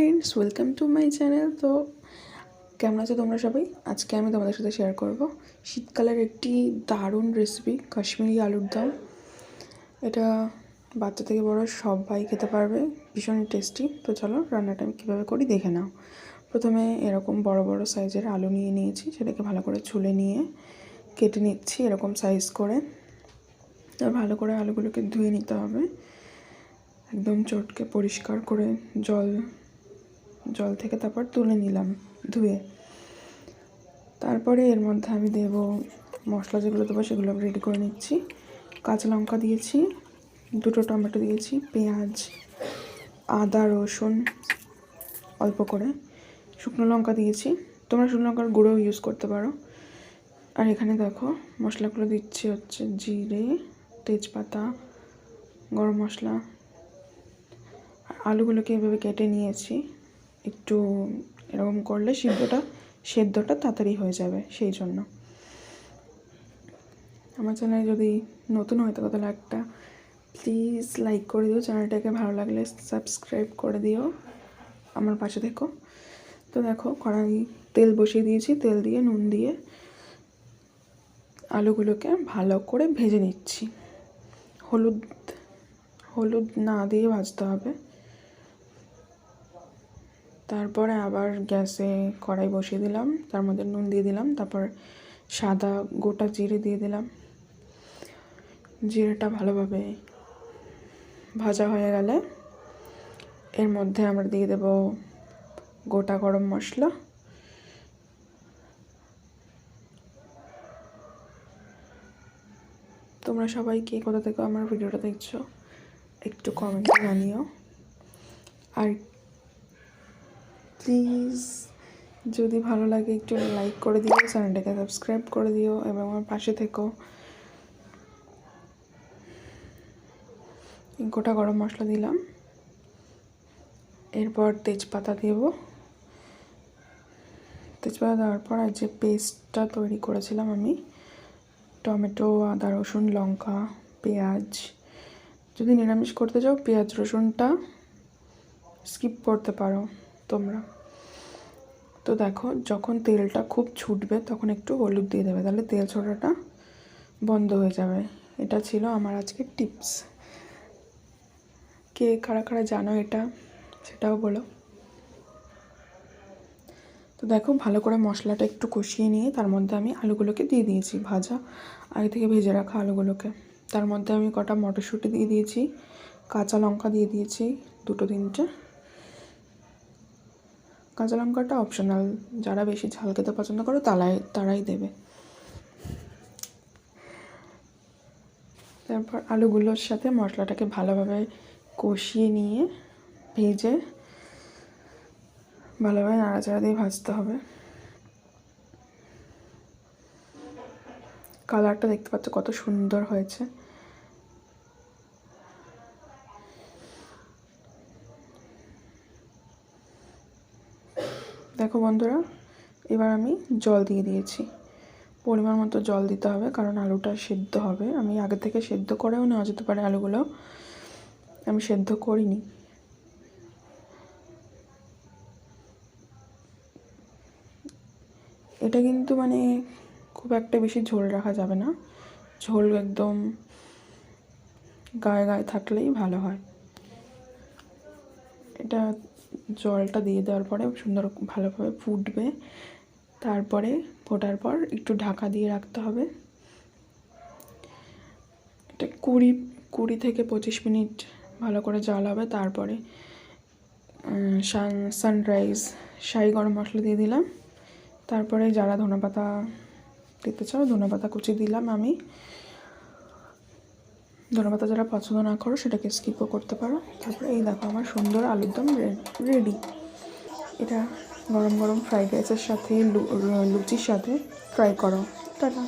Friends welcome to my channel তো কেমন আছো তোমরা সবাই? আজকে আমি তোমাদের সাথে শেয়ার করব। শীতকালের একটি দারুণ রেসিপি কাশ্মীরি আলুর দম। এটা বাচ্চা থেকে বড় সবাই খেতে পারবে, ভীষণ টেস্টি তো চলো রান্নাটা আমি কীভাবে করি দেখে নাও। প্রথমে এরকম বড় বড় সাইজের আলু নিয়ে নিয়েছি, সেটাকে ভালো করে ছুলে নিয়ে কেটে নিচ্ছি এরকম সাইজ করে। ভালো করে আলুগুলোকে ধুয়ে নিতে হবে। একদম চটকে পরিষ্কার করে জল জল থেকে তারপর তুলে নিলাম, ধুয়ে। তারপরে এর মধ্যে আমি দেব মশলা যেগুলো দেবো সেগুলো আমি রেডি করে নিচ্ছি। কাঁচা লঙ্কা দিয়েছি, দুটো টমেটো দিয়েছি, পেঁয়াজ, আদা, রসুন, অল্প করে। শুকনো লঙ্কা দিয়েছি, তোমরা শুকনো লঙ্কার গুঁড়োও ইউজ করতে পারো। আর এখানে দেখো মশলাগুলো দিচ্ছি হচ্ছে জিরে, তেজপাতা, গরম মশলা। আলুগুলোকে এভাবে কেটে নিয়েছি। একটু এরকম করলে সিদ্ধটা, সেদ্ধটা তাড়াতাড়ি হয়ে যাবে সেই জন্য। আমার চ্যানেলে যদি নতুন হয় থাকো তাহলে একটা প্লিজ লাইক করে দিও। চ্যানেলটাকে ভালো লাগলে সাবস্ক্রাইব করে দিও। আমার পাশে দেখো তো দেখো, কড়াই তেল বসিয়ে দিয়েছি। তেল দিয়ে, নুন দিয়ে আলুগুলোকে ভালো করে ভেজে নিচ্ছি। হলুদ হলুদ না দিয়ে ভাজতে হবে। তারপরে আবার গ্যাসে কড়াই বসিয়ে দিলাম, তার মধ্যে নুন দিয়ে দিলাম, তারপর সাদা গোটা জিরে দিয়ে দিলাম। জিরেটা ভালোভাবে ভাজা হয়ে গেলে এর মধ্যে আমরা দিয়ে দেব গোটা গরম মশলা। তোমরা সবাই কে কোথা থেকে আমার ভিডিওটা দেখছ, একটু কমেন্টে জানিও। আর প্লিজ যদি ভালো লাগে একটু লাইক করে দিও, চ্যানেলটাকে সাবস্ক্রাইব করে দিও এবং আমার পাশে থেকো। গোটা গরম মশলা দিলাম। এরপর তেজপাতা দেব। তেজপাতা দেওয়ার পর আর যে পেস্টটা তৈরি করেছিলাম আমি, টমেটো, আদা, রসুন, লঙ্কা, পেঁয়াজ, যদি নিরামিষ করতে চাও, পেঁয়াজ, রসুনটা স্কিপ করতে পারো। তোমরা। তো দেখো, যখন তেলটা খুব ছুটবে, তখন একটু হলুদ দিয়ে দেবে। তাহলে তেল ছোটাটা বন্ধ হয়ে যাবে। এটা ছিল আমার আজকে টিপস। কে কারা কারা জানো এটা? সেটাও বলো। তো দেখো, ভালো করে মশলাটা একটু কষিয়ে নিয়ে, তার মধ্যে আমি আলুগুলোকে দিয়ে দিয়েছি, ভাজা। আগে থেকে ভেজে রাখা আলুগুলোকে। তার মধ্যে আমি কটা মটরশুঁটি দিয়ে দিয়েছি, কাঁচা লঙ্কা দিয়ে দিয়েছি, দুটো তিনটে। কাঁচা লঙ্কাটা অপশনাল যারা বেশি ঝাল খেতে পছন্দ করে তারাই তারাই দেবে। তারপর আলুগুলোর সাথে মশলাটাকে ভালোভাবে কষিয়ে নিয়ে ভেজে ভালোভাবে নাড়াচাড়া দিয়ে ভাজতে হবে। কালারটা দেখতে পাচ্ছ কত সুন্দর হয়েছে। দেখো বন্ধুরা, এবার আমি জল দিয়ে দিয়েছি। পরিমাণ মতো জল দিতে হবে, কারণ আলুটা সেদ্ধ হবে। আমি আগে থেকে সেদ্ধ করেও নেওয়া যেতে পারে আলুগুলো। আমি সেদ্ধ করিনি। এটা কিন্তু মানে খুব একটা বেশি ঝোল রাখা যাবে না। ঝোল একদম গায়ে গায়ে থাকলেই ভালো হয়। এটা জলটা দিয়ে দেওয়ার পরে সুন্দর ভালোভাবে ফুটবে। তারপরে ফোটার পর একটু ঢাকা দিয়ে রাখতে হবে। এটা কুড়ি কুড়ি থেকে পঁচিশ মিনিট ভালো করে জাল হবে। তারপরে সান সানরাইজ শাহি গরম মশলা দিয়ে দিলাম। তারপরে যারা ধনেপাতা দিতে চাও, ধনেপাতা কুচি দিলাম আমি। ধনেপাতা যারা পছন্দ না করো, সেটাকে স্কিপও করতে পারো। তারপরে এই দেখো আমার সুন্দর আলুর দম রেডি এটা গরম গরম ফ্রাইড রাইসের সাথে লুচির সাথে ফ্রাই করো। টাটা।